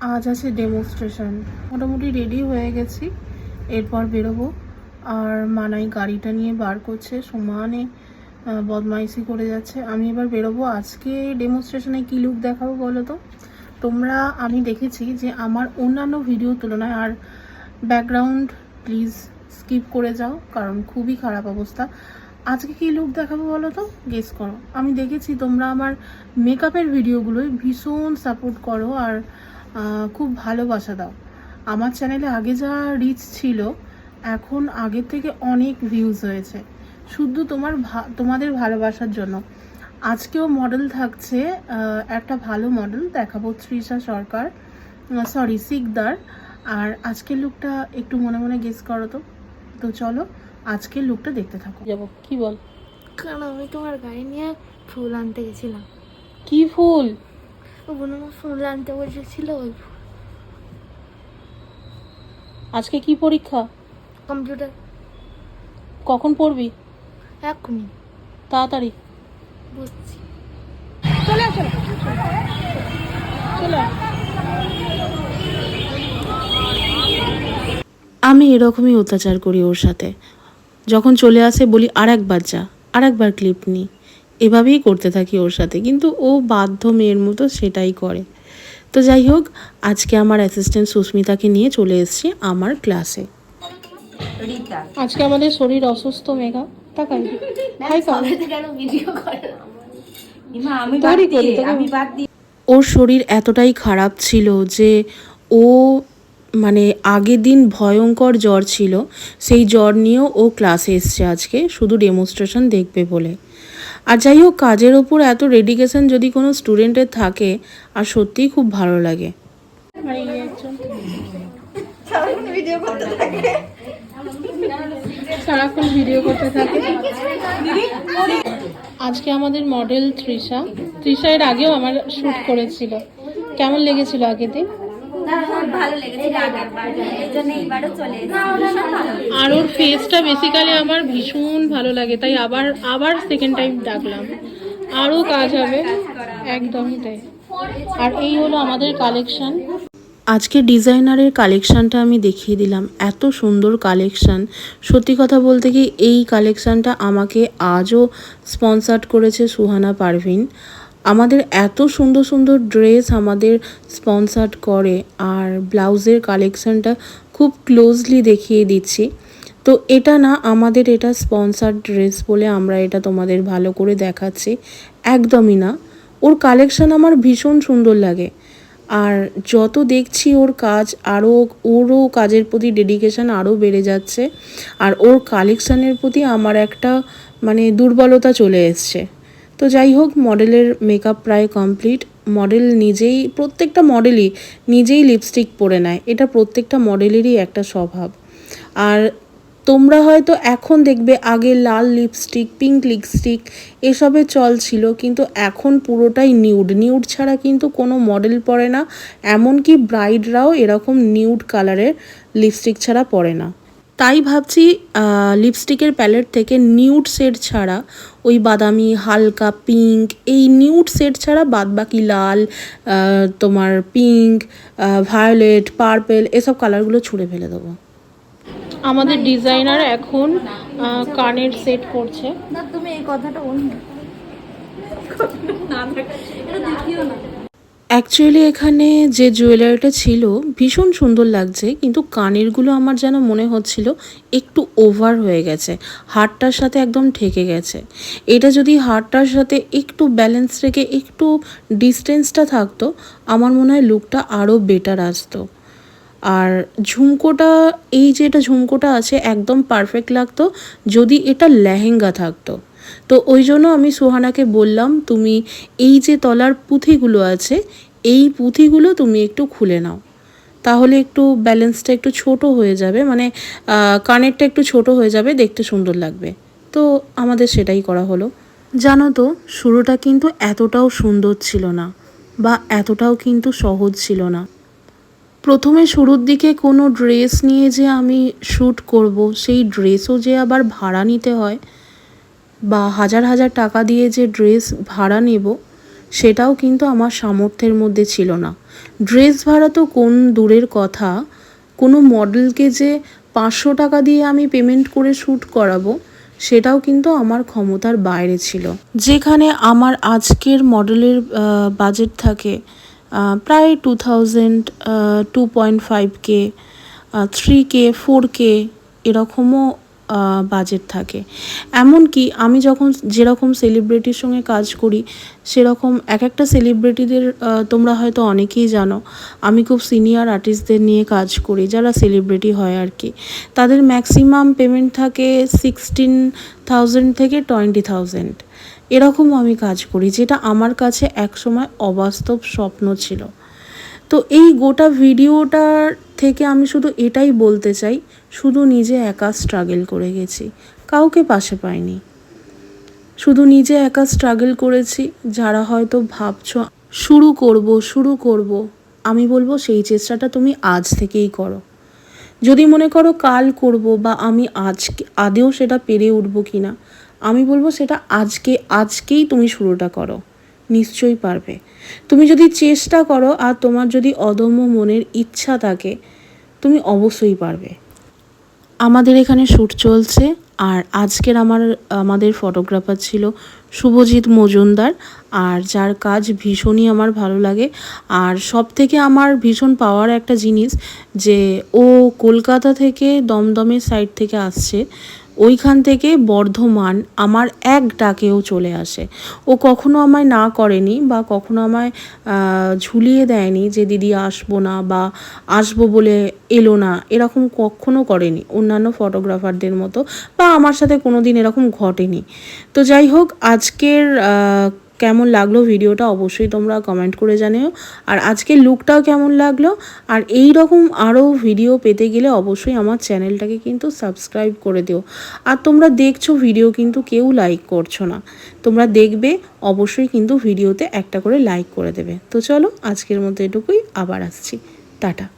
আজ আছে ডেমনস্ট্রেশন মোটামুটি রেডি হয়ে গেছি, এরপর বেরোবো। আর মানাই গাড়িটা নিয়ে বার করছে, সমানে বদমাইশি করে যাচ্ছে। আমি এবার বেরোবো। আজকে ডেমনস্ট্রেশনে কী লুক দেখাবো বলো তো? তোমরা, আমি দেখেছি যে আমার অন্যান্য ভিডিও তুলনায়, আর ব্যাকগ্রাউন্ড প্লিজ স্কিপ করে যাও, কারণ খুবই খারাপ অবস্থা। আজকে কী লুক দেখাবো বলো তো? গেস করো। আমি দেখেছি তোমরা আমার মেকআপের ভিডিওগুলোই ভীষণ সাপোর্ট করো, আর খুব ভালোবাসা দাও। আমার চ্যানেলে আগে যা রিচ ছিল এখন আগের থেকে অনেক ভিউজ হয়েছে। শুধু তোমার ভা- তোমাদের ভালোবাসার জন্য। আজকেও মডেল থাকছে একটা ভালো মডেল দেখাবো তৃষা সরকার সরি সিকদার আর আজকের লুকটা একটু মনে মনে গেস করো তো। তো চলো আজকের লুকটা দেখতে থাকো। যাব কি বল? কারণ আমি তোমার গাড়ি নিয়ে ফুল আনতে গেছিলাম। কি ফুল? বোন আমার ফুল আনতে বসেছিল ওই আজকে কি পরীক্ষা? কম্পিউটার। কখন পড়বি? এক্ষুনি তাড়াতাড়ি। বুঝছি। চলে আসো। চলে আমি এরকমই অত্যাচার করি ওর সাথে। যখন চলে আসে বলি আর একবার যা আর একবার ক্লিপ নি। এভাবেই করতে থাকি ওর সাথে। কিন্তু ও বাধ্য মেয়ের মতো সেটাই করে। তো যাই হোক আজকে আমার অ্যাসিস্ট্যান্ট সুস্মিতাকে নিয়ে চলে এসেছি আমার ক্লাসে আজকে আমাদের শরীর অসুস্থ মেঘা। তাকাই হাই ভিডিও করে। ইমা আমি তোরই বাদ দিয়ে করি, তোকে- আমি বাদ দিয়ে ওর শরীর এতটাই খারাপ ছিল যে ও মানে আগের দিন ভয়ঙ্কর জ্বর ছিল। সেই জ্বর নিয়েও ও ক্লাসে এসছে আজকে। শুধু ডেমনস্ট্রেশন দেখবে বলে। আর যাই হোক কাজের ওপর এত ডেডিকেশন যদি কোনো স্টুডেন্টের থাকে আর সত্যিই খুব ভালো লাগে। সারাক্ষণ ভিডিও করতে থাকে। আজকে আমাদের মডেল তৃষা তৃষা এর আগেও আমার শ্যুট করেছিল। কেমন লেগেছিল আগের দিন? ভালো লেগেছে আগের বার জন্য এইবারও চলে এসেছি। ভালো। আর ওর ফেসটা বেসিক্যালি আমার ভীষণ ভালো লাগে তাই আবার আবার সেকেন্ড টাইম ডাকলাম। আরও কাজ হবে। একদমই তাই। আর এই হলো আমাদের কালেকশন আজকে ডিজাইনারের কালেকশানটা আমি দেখিয়ে দিলাম। এত সুন্দর কালেকশান সত্যি কথা বলতে কি এই কালেকশানটা আমাকে আজও স্পন্সার্ড করেছে সুহানা পারভিন। আমাদের এত সুন্দর সুন্দর ড্রেস আমাদের স্পন্সার্ড করে আর ব্লাউজের কালেকশানটা খুব ক্লোজলি দেখিয়ে দিচ্ছি। তো এটা না আমাদের এটা স্পন্সার্ড ড্রেস বলে আমরা এটা তোমাদের ভালো করে দেখাচ্ছি। একদমই না। ওর কালেকশান আমার ভীষণ সুন্দর লাগে। আর যত দেখছি ওর কাজ আরও ওরও কাজের প্রতি ডেডিকেশন আরও বেড়ে যাচ্ছে। আর ওর কালেকশানের প্রতি আমার একটা মানে দুর্বলতা চলে এসছে। তো যাই হোক, মডেলের মেকআপ প্রায় কমপ্লিট মডেল নিজেই, প্রত্যেকটা মডেলই নিজেই লিপস্টিক পরে নেয়। এটা প্রত্যেকটা মডেলেরই একটা স্বভাব। আর তোমরা হয়তো এখন দেখবে আগে লাল লিপস্টিক পিঙ্ক লিপস্টিক এসবে চল ছিল, কিন্তু এখন পুরোটাই নিউড নিউড ছাড়া কিন্তু কোনো মডেল পরে না, এমনকি ব্রাইডরাও এরকম নিউড কালারের লিপস্টিক ছাড়া পরে না। তাই ভাবছি লিপস্টিকের প্যালেট থেকে নিউড সেট ছাড়া ওই বাদামি হালকা পিঙ্ক এই নিউড সেট ছাড়া বাদবাকি লাল তোমার পিঙ্ক ভায়োলেট পার্পেল এসব কালারগুলো ছুঁড়ে ফেলে দেবো। আমাদের ডিজাইনার এখন কানের সেট করছে। না তুমি এই কথাটা বলবে অ্যাকচুয়ালি এখানে যে জুয়েলারিটা ছিল, ভীষণ সুন্দর লাগছে, কিন্তু কানেরগুলো আমার যেন মনে হচ্ছিল একটু ওভার হয়ে গেছে, হারটার সাথে একদম ঠেকে গেছে। এটা যদি হারটার সাথে একটু ব্যালেন্স রেখে একটু ডিস্টেন্সটা থাকতো, আমার মনে হয় লুকটা আরও বেটার আসতো। আর ঝুমকোটা, এই যে এটা ঝুমকোটা আছে, একদম পারফেক্ট লাগতো, যদি এটা লেহেঙ্গা থাকতো। তো ওই জন্য আমি সোহানাকে বললাম, তুমি এই যে তলার পুঁথিগুলো আছে এই পুঁথিগুলো তুমি একটু খুলে নাও। তাহলে একটু ব্যালেন্সটা একটু ছোট হয়ে যাবে মানে কানেরটা একটু ছোট হয়ে যাবে, দেখতে সুন্দর লাগবে। তো আমাদের সেটাই করা হলো। জানো তো, শুরুটা কিন্তু এতটাও সুন্দর ছিল না, বা এতটাও কিন্তু সহজ ছিল না। প্রথমে শুরুর দিকে কোনো ড্রেস নিয়ে যে আমি শ্যুট করব, সেই ড্রেসও যে আবার ভাড়া নিতে হয়, বা হাজার হাজার টাকা দিয়ে যে ড্রেস ভাড়া নেব সেটাও কিন্তু আমার সামর্থ্যের মধ্যে ছিল না। ড্রেস ভাড়া তো কোন দূরের কথা। কোনো মডেলকে যে পাঁচশো টাকা দিয়ে আমি পেমেন্ট করে শ্যুট করাবো, সেটাও কিন্তু আমার ক্ষমতার বাইরে ছিল। যেখানে আমার আজকের মডেলের বাজেট থাকে প্রায় two thousand two point five K three K four K এরকমও বাজেট থাকে। এমনকি আমি যখন যেরকম সেলিব্রিটির সঙ্গে কাজ করি, সেরকম এক একটা সেলিব্রিটিদের তোমরা হয়তো অনেকেই জানো, আমি খুব সিনিয়র আর্টিস্টদের নিয়ে কাজ করি, যারা সেলিব্রিটি হয় আর কি। তাদের ম্যাক্সিমাম পেমেন্ট থাকে সিক্সটিন থাউজেন্ড থেকে টোয়েন্টি থাউজেন্ড এরকমও আমি কাজ করি, যেটা আমার কাছে একসময় অবাস্তব স্বপ্ন ছিল। তো এই গোটা ভিডিওটার থেকে আমি শুধু এটাই বলতে চাই, শুধু নিজে একা স্ট্রাগল করে গেছি, কাউকে পাশে পাইনি। শুধু নিজে একা স্ট্রাগল করেছি, যারা হয়তো ভাবছ, শুরু করব শুরু করব। আমি বলব, সেই চেষ্টাটা তুমি আজ থেকেই করো। যদি মনে করো কাল করব বা আমি আজকে, আদেও সেটা পেরে উঠবো কি না আমি বলব সেটা আজকে, আজকেই তুমি শুরুটা করো। নিশ্চয়ই পারবে। তুমি যদি চেষ্টা করো আর তোমার যদি অদম্য মনের ইচ্ছা থাকে, তুমি অবশ্যই পারবে। আমাদের এখানে শ্যুট চলছে আর আজকের আমার, আমাদের ফটোগ্রাফার ছিল শুভজিৎ মজুমদার আর যার কাজ ভীষণই আমার ভালো লাগে। আর সব থেকে আমার ভীষণ পাওয়ার একটা জিনিস যে ও কলকাতা থেকে দমদমের সাইড থেকে আসছে ওইখান থেকে বর্ধমান আমার এক ডাকেও চলে আসে। ও কখনো আমায় না করেনি বা কখনো আমায় ঝুলিয়ে দেয়নি যে দিদি আসব না বা আসব বলে এলো না, এরকম কখনো করেনি। অন্যান্য ফটোগ্রাফারদের মতো বা আমার সাথে কোনো দিন এরকম ঘটেনি। তো যাই হোক, আজকের কেমন লাগল ভিডিওটা অবশ্যই তোমরা কমেন্ট করে জানিও। আর আজকে লুকটাও কেমন লাগল? আর এই রকম আরও ভিডিও পেতে গেলে অবশ্যই আমার চ্যানেলটাকে কিন্তু সাবস্ক্রাইব করে দিও। আর তোমরা দেখছ ভিডিও কিন্তু কেউ লাইক করছ না। তোমরা দেখবে, অবশ্যই কিন্তু ভিডিওতে একটা করে লাইক করে দেবে। তো চলো, আজকের মতো এটুকুই, আবার আসছি। টাটা।